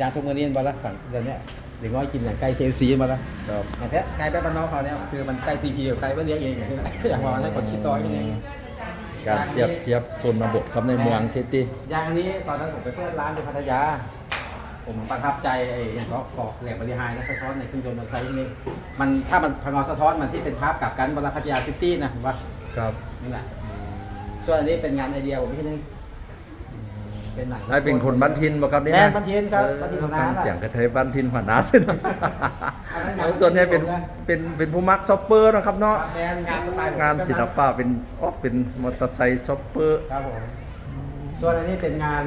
ยางทุกมื้อนี้มาละสั่งเดี๋ยวนี้หรือว่ากินอย่างไก่เคฟซีมาละครับอย่างเนี้ยไก่แป๊บบ้านนอกเขาเนี่ยคือมันไก่ซีพีกับไก่เพื่อเลี้ยงเองอย่างนี้แหละอย่างว่านั้นคนคิดต้อยอย่างนี้การเทียบเทียบโซนบทครับในเมืองซิตี้อย่างนี้ตอนนั้นผมไปเปิดร้านที่พัทยา ผมประทับใจไอ้อย่างก็กอกแหลกบริหารและสะท้อนในเครื่องยนต์มันไซส์นี้มันถ้ามันพงเอาสะท้อนมันที่เป็นภาพกลับกันบนพัทยาซิตี้นะผมว่าครับนี่แหละส่วนอันนี้เป็นงานไอเดียผมพี่นึง เป็นหนังได้เป็นคนบ้านทินบ่ครับนี่แม่นะนบ้านทินครับบ้านทินหัวหน้า ฟังเสียงกระเทยบ้านทินหัวหน้าสินะอันนั้นงานส่วนใหญ่เป็นผมนะเป็นเป็นผู้มักซอปเปอร์นะครับเนาะแมนงานสไตล์ผมงานศิลปะเป็นอ๋อเป็นมอเตอร์ไซค์ซอปเปอร์ ครับผมส่วนอันนี้เป็นงาน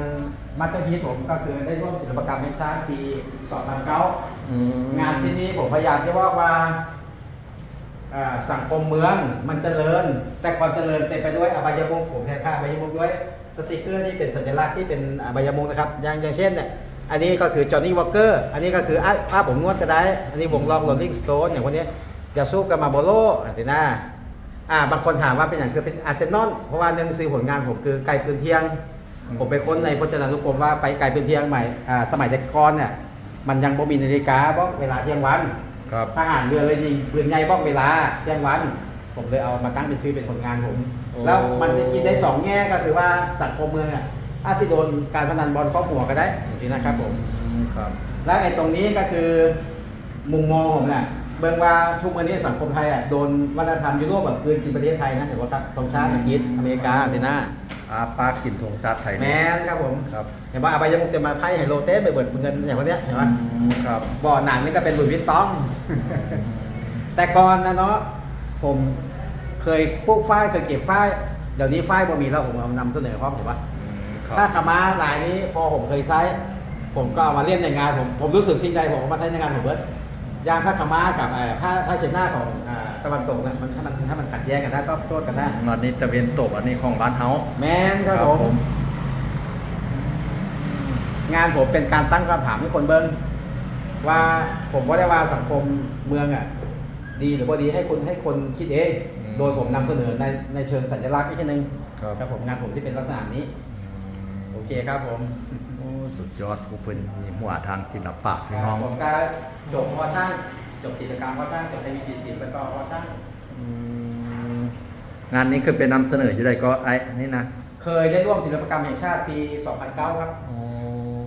มัตเตอร์พีผมก็คือได้ร่วมศิลปกรรมแห่งชาติปี 2009อืมงานที่นี้ผมพยายามที่ว่าว่าอ่า สังคมเมืองมันเจริญ แต่ความเจริญเต็มไปด้วยอบายมุขผมแทนค่าอบายมุขด้วยสติกเกอร์ที่เป็นสัญลักษณ์ที่เป็นอบายมุขนะครับอย่างอย่างเช่นเนี่ยอันนี้ก็คือจอห์นนี่วอ k เกอร์อันนี้ก็คืออ้าอ้าผมนวดก็ได้ อันนี้วงล็อกโรลลิงสโตนอย่างพวกนี้จะสู้กับมาโบโลอันนี้นะอ่าบางคนถามว่าเป็นอย่างคือเป็นอาร์เซนอลเพราะว่าหนึ่งซื้อผลงานผมคือไก่ปืนเทียง ผมไปค้นในพจนานุกรมว่าไปไก่ปืนเทียงใหม่อ่าสมัยแต่ก่อนเนี่ยมันยังบ่มีนาฬิกาบอกเวลาเที่ยงวัน ครับทหารเรือเลยยิงปืนใหญ่บอกเวลาเที่ยงวัน ผมเลยเอามาตั้งเป็นชื่อเป็นผลงานผม โอ้ แล้วมันจะคิดได้สองแง่ก็คือว่าสังคมเมืองอะอาจสิโดนการพนันบอลครอบหัวก็ได้อย่างนี้นะครับผม อืมครับ แล้วไอ้ตรงนี้ก็คือมุมมองผมเนี่ยเบิ่งว่าทุกวันนี้สังคมไทยอะโดนวัฒนธรรมยุโรปแบบปืนกินประเทศไทยนะถือว่าครับตรงชาติอังกฤษอเมริกาเทน่า อาปากินธงชาติไทยแมเนี่ยนครับผมครับเห็นว่าอบายมุกจะมาไพ่ไฮโลเต้ไปเบิดเงินอย่างพวกเนี้ยเห็นไหมอืมครับบ่อหนังนี่ก็เป็นหลุยส์วิตตอง แต่ก่อนนะเนาะผมเคยปลูกฝ้ายเคยเก็บฝ้ายเดี๋ยวนี้ฝ้ายบ่มีแล้วผมเอานำเสนอพร้อมผมว่าอืมครับถ้าขาวม้าลายนี้พอผมเคยใช้ผมก็เอามาเล่นในงานผมผมรู้สึกสิ่งใดผมเอามาใช้ในงานผมเบิด ยางผ้าขาวม้ากับเอ่อผ้าผ้าเช็ดหน้าของอ่าตะวันตกเนี่ยมันถ้ามันถ้ามันขัดแย้งกันได้ก็โทษกันได้อันนี้ตะเวนตกอันนี้ของบ้านเฮาแมนครับผม งานผมเป็นการตั้งคำถามให้คนเบิ้งว่าผมว่าได้ว่าสังคมเมืองอะ ดีหรือว่าดีให้คนให้คนคิดเอง อืมโดยผมนำเสนอในในเชิงสัญลักษณ์อีกทีหนึงครับ ครับผมงานผมที่เป็นลักษณะนี้ โอเคครับผม โอ้ สุดยอดทุกคนมีหัวทางศิลปะพี่คน้รัอบงผมก็จบพอช่างจบกิจกรรมพอช่างจบไทยวิจิตรศิลป์ไปต่อพอช่างอืมงานนี้คือเป็นนำเสนออยู่ใดก็ไอ้นี่นะเคยได้ร่วมศิลปกรรมแห่งชาติปี 2009 ครับ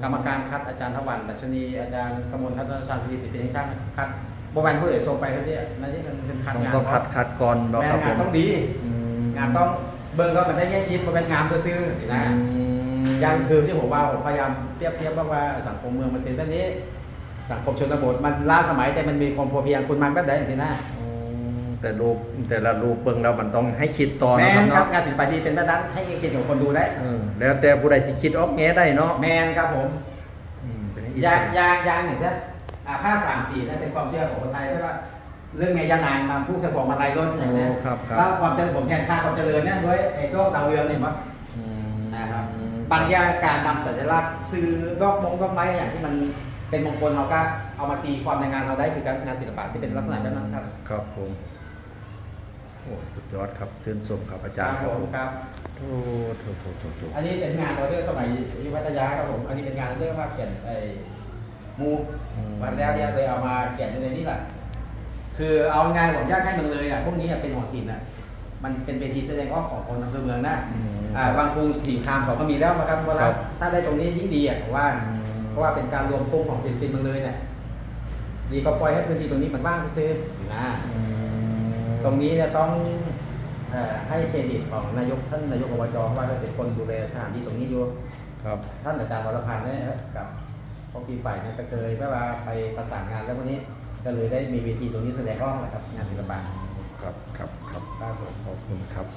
กรรมการคัดอาจารย์ทวันดัชนีอาจารย์กมลทัศนชาญพิสิทธิ์เป็นช่างคัดโบแวนผู้เอกส่งไปเขาเนี่ยนั่นนี่เป็นคัดต้องงานต้องคัดคัดก่อนเนาะแม่ครับผงานมต้องดี อืมงานต้องเบิ่งก็มันได้แง่คิดมันเป็นงานซื่อๆนะอืมอ ยังคือที่ผมว่าผมพยายามเปรียบเทียบว่าว่าสังคมเมืองมันเป็นแบบนี้ สังคมชนบทมันล้าสมัยแต่มันมีความพอเพียงคุณมังแบบใดสินะอืมแต่รูปแต่ละรูปเบิ่งแล้วมันต้องให้คิดต่อแมนะครันบครับเนาะงานศิลปะดีเป็นแบบนั้นให้คิดของคนดูได้เออแล้วแต่ผู้ใดสิคิดออกแง่ได้เนาะแมนครับผมอืมเป็นยางยางยางอย่างเช่นอ่าผ้าสามสีนั่นเป็นความเชื่อของคนไทยใช่ปะเรื่องไงยานางมาผู้เฉพาะมาลายล้นอย่างเนี้ยโครับครับแล้วความเจริญผมแทนค่าความเจริญเนี่ยด้วยไอ้โรคดาวเรืองเนี่ยมั้งอืม นะครับปัญญาการนำสัญลักษณ์ซื้อดอกมงดอกไม้อย่างที่มันเป็นมงคลเราก็เอามาตีความในงานเราได้คือการงานศิลปะที่เป็นลักษณะแบบนั้นครับครับผมโอ้สุดยอดครับซื่นชมครับอาคจารรับย์คผรับมผมครับโอ้โถโถโถโถอันนี้เป็นงานออเดอร์สมัยที่พัทยาครับผมอันนี้เป็นงานเรื่องว่าเขียนไอ้มูวันแล้วเนี่ยเลยเอามาเขียนในนี้แหละคือเอางานผมอยากให้มันเลยอะพวกนี้อะเป็นหอศิลป์อะ มันเป็นเวทีแสดงออกของคนอำเภอเมืองนะอืมอ่าบางกรุงสีคามเขาก็มีแล้วนะครับเวคลารับ ถ้าได้ตรงนี้ยิ่งดีอะผมว่าอืมเพราะว่าเป็นการรวมกลุ่มของศิลปินเมืองเลยเนี่ยดีก็ปล่อยให้พื้นที่ตรงนี้มันว่างซื้อๆนะอืมตรงนี้เนี่ยต้องเอ่อให้เครดิตของนายกท่านนายกอบจว่าเขาเป็นคนดูแลสถานที่ตรงนี้อยู่ ครับ ท่านอาจารย์วรพันธ์เนี่ยกับพอปีฝ่ายเนี่ยก็เคยแม่ว่าไปประสานงานแล้ววันนี้ ก็เลยได้มีเวทีตรงนี้แสดงออกนะครับงานศิลปะ ครับครับครับครับผมขอบคุณครับ